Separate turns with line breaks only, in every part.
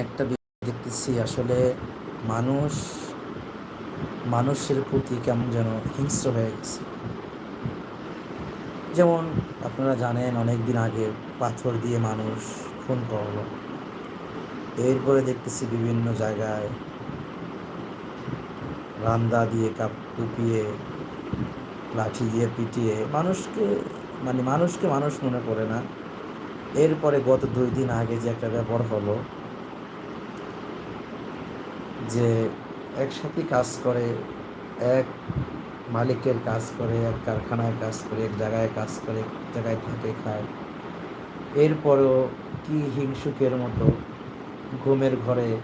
একটা দেখতেছি, আসলে মানুষ, মানুষের প্রতি কেমন যেন হিংস্র হয়ে গেছে। যেমন আপনারা জানেন অনেক দিন আগে পাথর দিয়ে মানুষ খুন করল। এরপরে দেখতেছি বিভিন্ন জায়গায় রান্দা দিয়ে কাপ কুপিয়ে লাঠি দিয়ে পিটিয়ে মানুষকে মানে মানুষকে মানুষ মনে করে না। এরপরে গত দুই দিন আগে যে একটা ব্যাপার হলো যে একসাথে কাজ করে, এক মালিকের কাজ করে, এক কারখানায় কাজ করে, এক জায়গায় কাজ করে, এক জায়গায় থাকে, খায়। এরপরেও কি হিংসুকের মতো ঘুমের ঘরে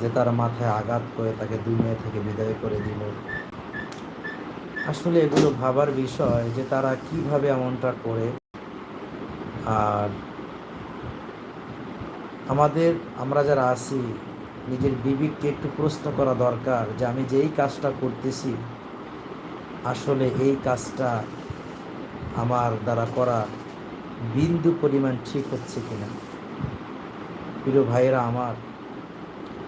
যে তার মাথায় আঘাত করে, তাকে দুনিয়া থেকে বিদায় করে দিল। আসলে এগুলো ভাবার বিষয় যে তারা কীভাবে এমনটা করে। আর আমাদের, আমরা যারা আছি নিজের বিবেককে একটু প্রশ্ন করা দরকার যে আমি যেই কাজটা করতেছি, আসলে এই কাজটা আমার দ্বারা করা বিন্দু পরিমাণ ঠিক হচ্ছে কিনা? প্রিয় ভাইয়েরা আমার,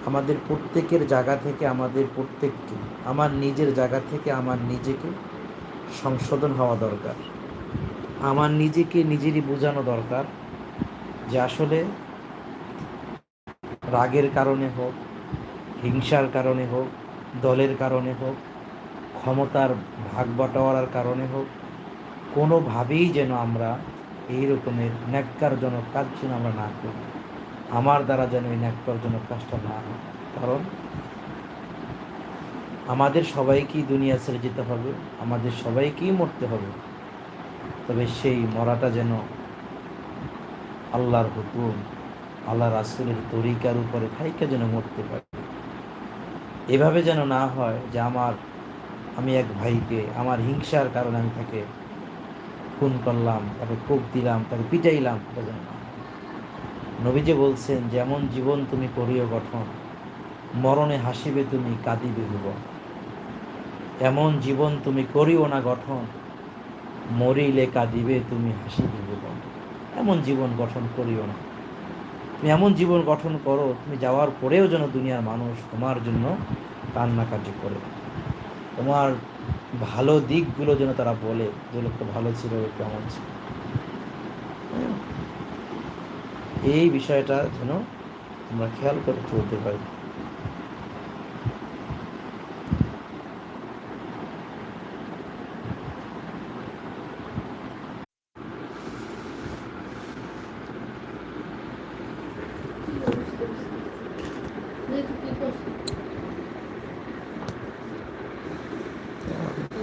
আমাদের প্রত্যেকের জায়গা থেকে আমাদের প্রত্যেককে, আমার নিজের জায়গা থেকে আমার নিজেকে সংশোধন হওয়া দরকার। আমার নিজেকে নিজেরই বোঝানো দরকার যে আসলে রাগের কারণে হোক, হিংসার কারণে হোক, দলের কারণে হোক, ক্ষমতার ভাগ বাটোয়ারার কারণে হোক, কোনোভাবেই যেন আমরা এই রকমের ন্যাক্কারজনক কাজ যেন আমরা না করি। আমার দ্বারা যেন এই ন্যাক্কারজনক কাজটা না হয়। কারণ আমাদের সবাইকেই দুনিয়া ছেড়ে যেতে হবে, আমাদের সবাইকেই মরতে হবে। তবে সেই মরাটা যেন আল্লাহর হুকুম আল্লাহ রাসুলের তরিকার উপরে থাইকা যেন মরতে পারে। এভাবে যেন না হয় যে আমার, আমি এক ভাইকে, আমার হিংসার কারণে আমি তাকে খুন করলাম, তাকে কোপ দিলাম, তাকে পিটাইলাম, এটা যেন না হয়। নবীজি বলছেন, যেমন জীবন তুমি করিও গঠন, মরণে হাসিবে তুমি, কাঁদিবে ভুবন এমন জীবন তুমি করিও না গঠন, মরিলে কাঁদিবে তুমি, হাসিবে ভুবন এমন জীবন গঠন করিও না। তুমি এমন জীবন গঠন করো, তুমি যাওয়ার পরেও যেন দুনিয়ার মানুষ তোমার জন্য কান্নাকাটি করে। তোমার ভালো দিকগুলো যেন তারা বলে, যে লোকটা ভালো ছিল কেমন ছিল। হ্যাঁ? এই বিষয়টা যেন আমরা খেয়াল করে চলতে পারি।
দেখি কি করছে